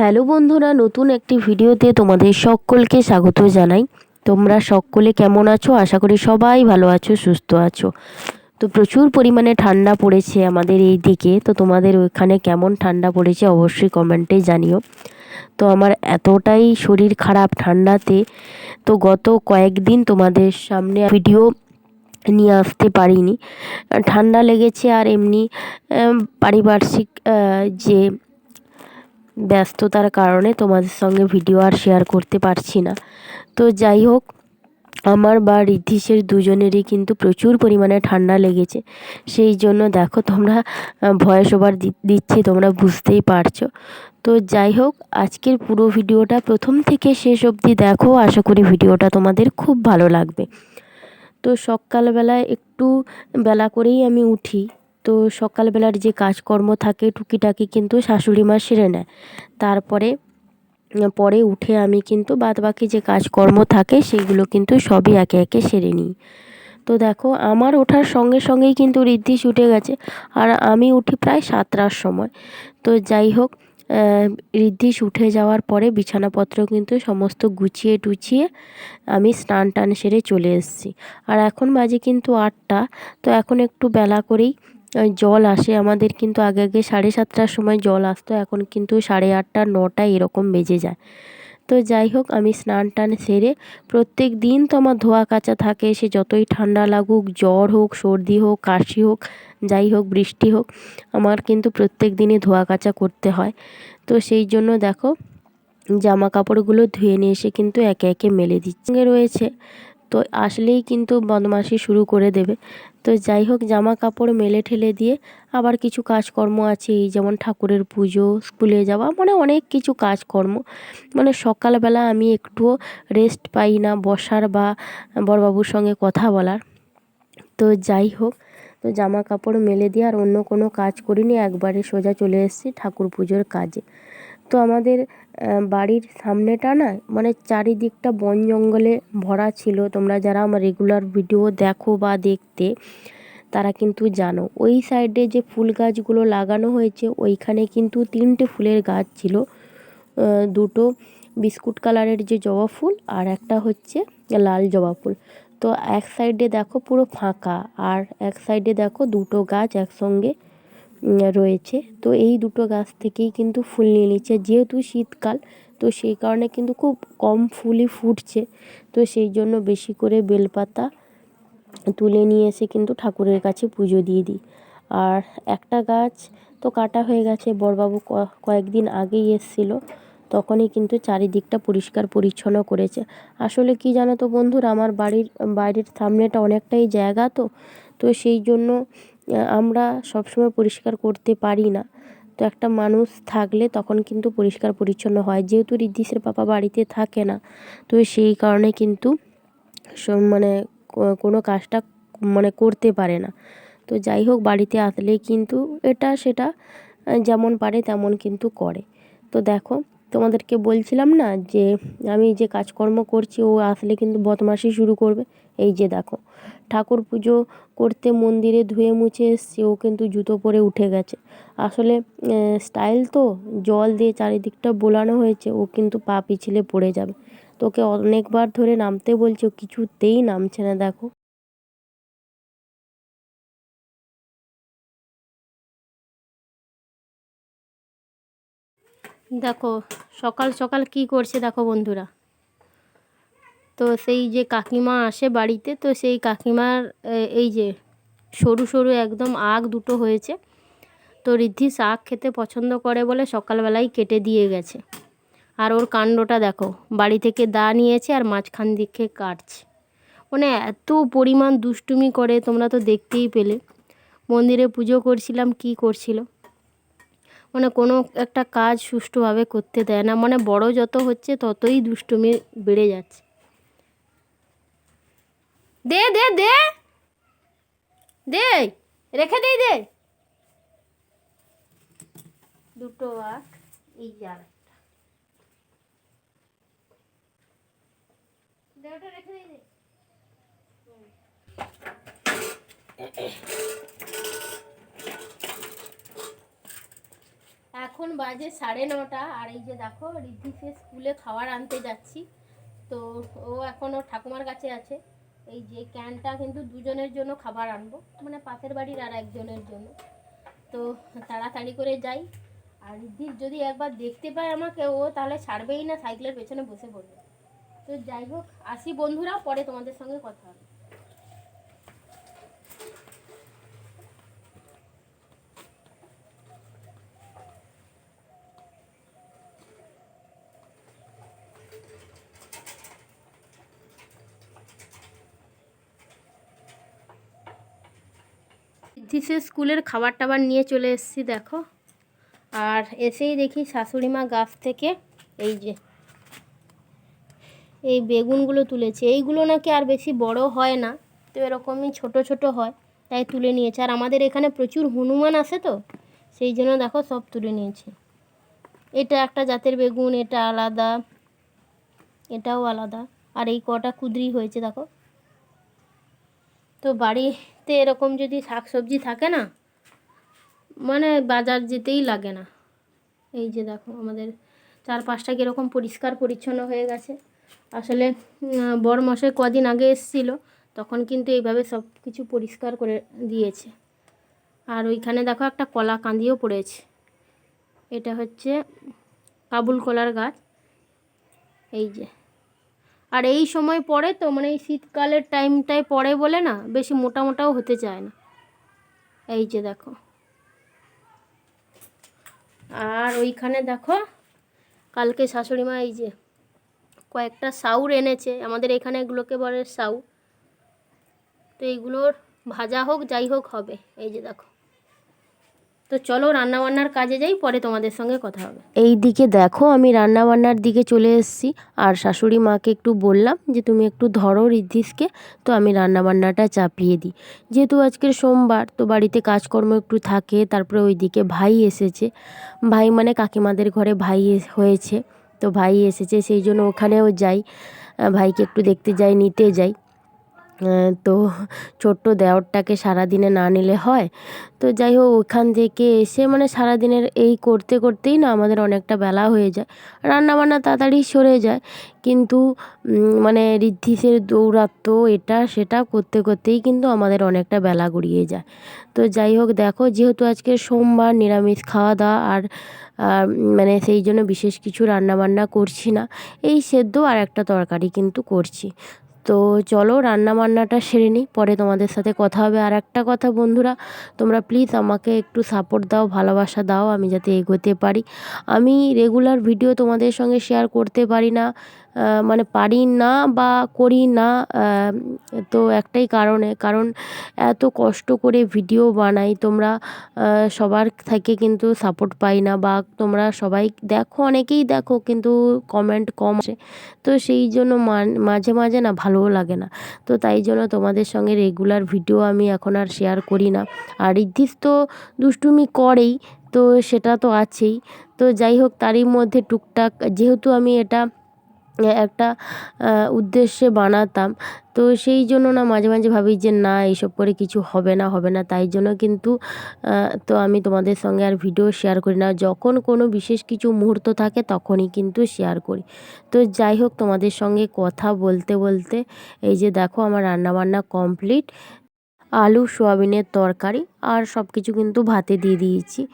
Hello বন্ধুরা, নতুন একটি ভিডিওতে তোমাদের সকলকে স্বাগত জানাই। তোমরা সকলে কেমন আছো? আশা করি সবাই ভালো আছো, সুস্থ আছো। তো প্রচুর পরিমাণে ঠান্ডা পড়েছে আমাদের এই দিকে। তো তোমাদের ওইখানে কেমন ঠান্ডা পড়েছে অবশ্যই কমেন্টে জানিও। তো আমার এতটাই শরীর খারাপ ঠান্ডাতে, তো গত কয়েকদিন তোমাদের সামনে ভিডিও নিয়ে আসতে পারিনি। ঠান্ডা লেগেছে আর এমনি পারিপার্শ্বিক যে ব্যস্ততার কারণে তোমাদের সঙ্গে ভিডিও আর শেয়ার করতে পারছি না। তো যাই হোক, আমার বা ঋদ্ধিসের দুজনেরই কিন্তু প্রচুর পরিমাণে ঠান্ডা লেগেছে। সেই জন্য দেখো তোমরা ভয়েস ওভার দিচ্ছি, তোমরা বুঝতেই পারছ। তো যাই হোক, আজকের পুরো ভিডিওটা প্রথম থেকে শেষ অবধি দেখো, আশা করি ভিডিওটা তোমাদের খুব ভালো লাগবে। তো সকালবেলায় একটু বেলা করেই আমি উঠি। তো সকালবেলার যে কাজকর্ম থাকে টুকিটাকি কিন্তু শাশুড়ি মা সেরে নেয়। তারপরে পরে উঠে আমি কিন্তু বাদবাকি যে কাজকর্ম থাকে সেগুলো কিন্তু সবই একে একে সেরে নিই। তো দেখো আমার ওঠার সঙ্গে সঙ্গেই কিন্তু ঋদ্ধিশ উঠে গেছে আর আমি উঠি প্রায় সাতটার সময়। তো যাই হোক আহ, ঋদ্ধিশ উঠে যাওয়ার পরে বিছানাপত্র কিন্তু সমস্ত গুছিয়ে টুছিয়ে আমি স্নান টান সেরে চলে এসেছি। আর এখন বাজে কিন্তু আটটা তো এখন একটু বেলা করেই জল আসে। আমাদের কিন্তু আগে আগে সাড়ে সাতটার সময় জল আসতো, এখন কিন্তু সাড়ে আটটা, নটা এরকম বেজে যায়। তো যাই হোক, আমি স্নান টান সেরে প্রত্যেক দিন তো আমার ধোয়া কাচা থাকে, সে যতই ঠান্ডা লাগুক, জ্বর হোক, সর্দি হোক, কাশি হোক, যাই হোক, বৃষ্টি হোক, আমার কিন্তু প্রত্যেক দিনই ধোয়া কাচা করতে হয়। তো সেই জন্য দেখো, জামা কাপড়গুলো ধুয়ে নিয়ে এসে কিন্তু একে একে মেলে দিচ্ছে। রয়েছে তো আসলেই কিন্তু বদমাশি শুরু করে দেবে। তো যাই হোক, জামা কাপড় মেলে ঠেলে দিয়ে আবার কিছু কাজকর্ম আছে, এই যেমন ঠাকুরের পুজো, স্কুলে যাওয়া মানে অনেক কিছু কাজকর্ম। মানে সকালবেলা আমি একটুও রেস্ট পাই না বসার বা বড়বাবুর সঙ্গে কথা বলার। তো যাই হোক, তো জামা কাপড় মেলে দিয়ে আর অন্য কোনো কাজ করিনি, একবারে সোজা চলে এসেছি ঠাকুর পুজোর কাজে। তো আমাদের বাড়ির সামনেটা না মানে চারিদিকটা বন জঙ্গলে ভরা ছিল। তোমরা যারা আমার রেগুলার ভিডিও দেখো বা দেখতে, তারা কিন্তু জানো। ওই সাইডে যে ফুল গাছগুলো লাগানো হয়েছে, ওইখানে কিন্তু তিনটে ফুলের গাছ ছিল। দুটো বিস্কুট কালারের যে জবা ফুল আর একটা হচ্ছে লাল জবা ফুল। তো এক সাইডে দেখো পুরো ফাঁকা আর এক সাইডে দেখো দুটো গাছ একসঙ্গে রয়েছে। তো এই দুটো গাছ থেকেই কিন্তু ফুল নিয়ে নিচ্ছে। যেহেতু শীতকাল, তো সেই কারণে কিন্তু খুব কম ফুলই ফুটছে। তো সেই জন্য বেশি করে বেলপাতা তুলে নিয়ে এসে কিন্তু ঠাকুরের কাছে পুজো দিয়ে দিই। আর একটা গাছ তো কাটা হয়ে গেছে বড়বাবু কয়েকদিন আগেই এসেছিল। তখনই কিন্তু চারিদিকটা পরিষ্কার পরিচ্ছন্ন করেছে। আসলে কি জানো তো বন্ধুরা, আমার বাড়ির, বাইরের সামনেটা অনেকটাই জায়গা তো তো সেই জন্য আমরা সবসময় পরিষ্কার করতে পারি না। তো একটা মানুষ থাকলে তখন কিন্তু পরিষ্কার পরিচ্ছন্ন হয়। যেহেতু ঋদ্ধিসের পাপা বাড়িতে থাকে না, তো সেই কারণে কিন্তু মানে কোনো কাজটা মানে করতে পারে না। তো যাই হোক, বাড়িতে আসলেই কিন্তু এটা সেটা যেমন পারে তেমন কিন্তু করে। তো দেখো, তোমাদেরকে বলছিলাম না যে, আমি যে কাজকর্ম করছি, ও আসলে কিন্তু বদমাশি শুরু করবে। এই যে দেখো ঠাকুর পুজো করতে মন্দিরে ধুয়ে মুছে এসছে, ও কিন্তু জুতো পরে উঠে গেছে। আসলে স্টাইল তো, জল দিয়ে চারিদিকটা বোলানো হয়েছে, ও কিন্তু পা পিছলে পড়ে যাবে। তোকে অনেকবার ধরে নামতে বলছি, ও কিছুতেই নামছে না, দেখো। দেখো, সকাল সকাল কি করছে, দেখো বন্ধুরা। তো সেই যে কাকিমা আসে বাড়িতে, তো সেই কাকিমার এই যে সরু সরু একদম আগ দুটো হয়েছে। তো ঋদ্ধি শাক খেতে পছন্দ করে বলে সকালবেলাই কেটে দিয়ে গেছে। আর ওর কাণ্ডটা দেখো, বাড়ি থেকে দা নিয়েছে আর মাঝখান দিকে কাটছে। মানে এত পরিমাণ দুষ্টুমি করে, তোমরা তো দেখতেই পেলে। মন্দিরে পুজো করছিলাম, কি করছিল? মানে কোনো একটা কাজ সুষ্ঠুভাবে করতে দেয় না। মানে বড় যত হচ্ছে ততই দুষ্টুমি বেড়ে যাচ্ছে। দে দে দে। দে রেখে দেই দে দুটো আট এই আর এখন বাজে সাড়ে নটা, আর এই যে দেখো রিদ্ধিকে স্কুলে খাবার আনতে যাচ্ছি। তো ও এখন ওর ঠাকুমার কাছে আছে। এই যে ক্যানটা কিন্তু দুজনের জন্য খাবার আনব। মানে পাশের বাড়ির আর একজনের জন্য। তো তাড়াতাড়ি করে যাই। আর রিদ্ধি যদি একবার দেখতে পায় আমাকে, ও তাহলে ছাড়বেই না, সাইকেলের পেছনে বসে পড়বে। তো যাই হোক, আসি বন্ধুরা, পরে তোমাদের সঙ্গে কথা হবে। সিদ্ধি স্কুলের খাবার টাবার নিয়ে চলে এসেছি, দেখো। আর এসেই দেখি শাশুড়ি মা গাছ থেকে এই যে, এই বেগুনগুলো তুলেছে। এইগুলো নাকি আর বেশি বড় হয় না, তো এরকমই ছোট ছোট হয়, তাই তুলে নিয়েছে। আর আমাদের এখানে প্রচুর হনুমান আসে তো, সেই জন্য দেখো সব তুলে নিয়েছে। এটা একটা জাতের বেগুন, এটা আলাদা, এটাও আলাদা। আর এই কটা কুদরি হয়েছে, দেখো। তো বাড়িতে এরকম যদি শাক সবজি থাকে না মানে বাজার যেতেই লাগে না। এই যে দেখো, আমাদের চার চারপাশটা কীরকম পরিষ্কার পরিচ্ছন্ন হয়ে গেছে। আসলে বড় মশাই কদিন আগে এসেছিল, তখন কিন্তু এইভাবে সব কিছু পরিষ্কার করে দিয়েছে। আর ওইখানে দেখো একটা কলা কাঁদিও পড়েছে। এটা হচ্ছে কাবুল কলার গাছ। এই যে আর এই সময় পড়ে তো মানে এই শীতকালের টাইমটায় পড়ে বলে না, বেশি মোটা মোটাও হতে চায় না। এই যে দেখো। আর ওইখানে দেখো, কালকে শাশুড়ি মা এই যে কয়েকটা সাউর এনেছে, আমাদের এখানে এগুলোকে বলে সাউ তো এইগুলোর ভাজা হোক, যাই হোক হবে। এই যে দেখো। তো চলো রান্নাবান্নার কাজে যাই, পরে তোমাদের সঙ্গে কথা হবে। এই দিকে দেখো, আমি রান্না বান্নার দিকে চলে এসেছি। আর শাশুড়ি মাকে একটু বললাম যে, তুমি একটু ধরো রিদ্ধিসকে, তো আমি রান্না বান্নাটা চাপিয়ে দিই। যেহেতু আজকের সোমবার, তো বাড়িতে কাজকর্ম একটু থাকে, তারপরে ওইদিকে ভাই এসেছে। ভাই মানে কাকিমাদের ঘরে ভাই হয়েছে। তো ভাই এসেছে, সেই জন্য ওখানেও যাই। ভাইকে একটু দেখতে যাই, নিতে যাই। তো ছোট্ট দেওরটাকে সারাদিনে না নিলে হয়। তো যাই হোক ওখান থেকে এসে মানে সারাদিনের এই করতে করতেই না আমাদের অনেকটা বেলা হয়ে যায়। রান্নাবান্না তাড়াতাড়ি সরে যায়। কিন্তু মানে ঋদ্ধিসের দৌরাত্ম এটা সেটা করতে করতেই কিন্তু আমাদের অনেকটা বেলা গড়িয়ে যায়। তো যাই হোক দেখো যেহেতু আজকে সোমবার নিরামিষ খাওয়া দাওয়া আর আর, মানে সেই জন্য বিশেষ কিছু রান্নাবান্না করছি না। এই সেদ্ধ আর একটা তরকারি কিন্তু করছি। তো চলো রান্না বান্নাটা সেরে নিই, পরে তোমাদের সাথে কথা হবে। আর একটা কথা বন্ধুরা, তোমরা প্লিজ আমাকে একটু সাপোর্ট দাও, ভালোবাসা দাও, আমি যাতে এগোতে পারি। আমি রেগুলার ভিডিও তোমাদের সঙ্গে শেয়ার করতে পারি না। মানে পারি না বা করি না তো একটাই কারণে। কারণ এত কষ্ট করে ভিডিও বানাই, তোমরা সবার থেকে কিন্তু সাপোর্ট পাই না বা তোমরা সবাই দেখো, অনেকেই দেখো কিন্তু কমেন্ট কম আসে। তো সেই জন্য মাঝে মাঝে না ভালোও লাগে না। তো তাই জন্য তোমাদের সঙ্গে রেগুলার ভিডিও আমি এখন আর শেয়ার করি না। আর রিদ্ধিস তো দুষ্টুমি করেই, তো সেটা তো আছেই। তো যাই হোক, তারই মধ্যে টুকটাক, যেহেতু আমি এটা একটা উদ্দেশ্যে বানাতাম। তো সেই জন্য না মাঝে মাঝে ভাবি যে না এইসব করে কিছু হবে না হবে না। তাই জন্য কিন্তু তো আমি তোমাদের সঙ্গে আর ভিডিও শেয়ার করি না। যখন কোনো বিশেষ কিছু মুহূর্ত থাকে তখনই কিন্তু শেয়ার করি। তো যাই হোক তোমাদের সঙ্গে কথা বলতে বলতে এই যে দেখো আমার রান্নাবান্না কমপ্লিট আলু, সোয়াবিনের তরকারি আর সব কিছু কিন্তু ভাতে দিয়ে দিয়েছি।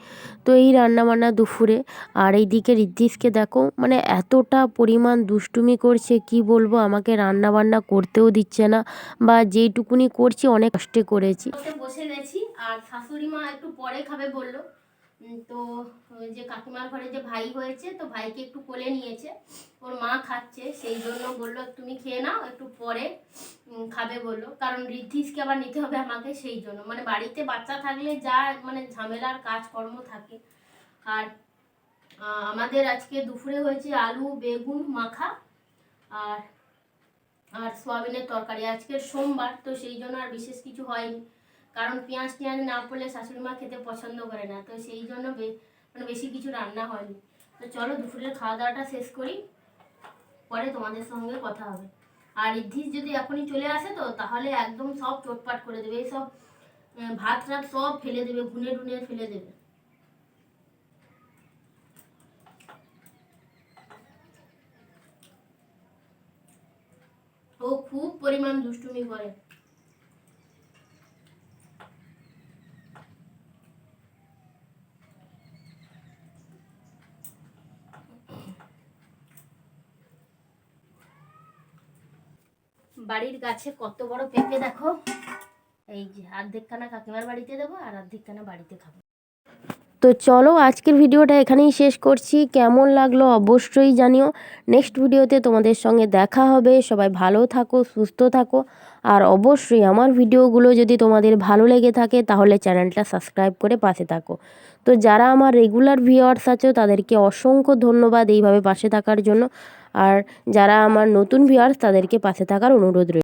তো এই রান্নাবান্না দুপুরে। আর এই দিকে ঋদ্ধিসকে দেখো মানে এতটা পরিমাণ দুষ্টুমি করছে, কি বলব? আমাকে রান্নাবান্না করতেও দিচ্ছে না বা যেইটুকুনি করছি অনেক কষ্টে করেছি। বসে গেছি আর শাশুড়ি মা একটু পরে খাবে বলল। তো যে কাকিমার ঘরে যে ভাই হয়েছে, তো ভাইকে একটু কোলে নিয়েছে। ওর মা খাচ্ছে, সেই জন্য বলল, তুমি খেয়ে নাও, একটু পরে খাবে বলল। কারণ ঋদ্ধিসকে আবার নিতে হবে আমাকে সেই জন্য। মানে বাড়িতে বাচ্চা থাকলে যা মানে ঝামেলার কাজকর্ম থাকে। আর আমাদের আজকে দুপুরে হয়েছে আলু, বেগুন, মাখা আর আর সোয়াবিনের তরকারি। আজকে সোমবার, তো সেই জন্য আর বিশেষ কিছু হয়নি। কারণ পেঁয়াজ টেঁয়াজ না পড়লে শাশুড়ি মা খেতে পছন্দ করে না, তো সেই জন্য মানে বেশি কিছু রান্না হয়নি। তো চলো দুপুরের খাওয়া দাওয়াটা শেষ করি, পরে তোমাদের সঙ্গে কথা হবে। আর ইদ্ধিস যদি এখনই চলে আসে তো, তাহলে একদম সব চোটপাট করে দেবে সব ভাত রাত সব ফেলে দেবে, ভুনে ডুনে ফেলে দেবে। ও খুব পরিমাণ দুষ্টুমি করে। বাড়ির গাছে কত বড় পেঁপে দেখো? এই যে অর্ধেকখানা কাকিমার বাড়িতে দেবো আর অর্ধেকখানা বাড়িতে খাব। তো চলো আজকের ভিডিওটা এখানেই শেষ করছি। কেমন লাগল অবশ্যই জানিও। নেক্সট ভিডিওতে তোমাদের সঙ্গে দেখা হবে। সবাই ভালো থাকো, সুস্থ থাকো। আর অবশ্যই আমার ভিডিওগুলো যদি তোমাদের ভালো লেগে থাকে, তাহলে চ্যানেলটা সাবস্ক্রাইব করে পাশে থাকো। তো যারা আমার রেগুলার ভিওয়ার্স আছো, তাদেরকে অসংখ্য ধন্যবাদ এইভাবে পাশে থাকার জন্য। আর যারা আমার নতুন ভিওয়ার্স তাদেরকে পাশে থাকার অনুরোধ রইল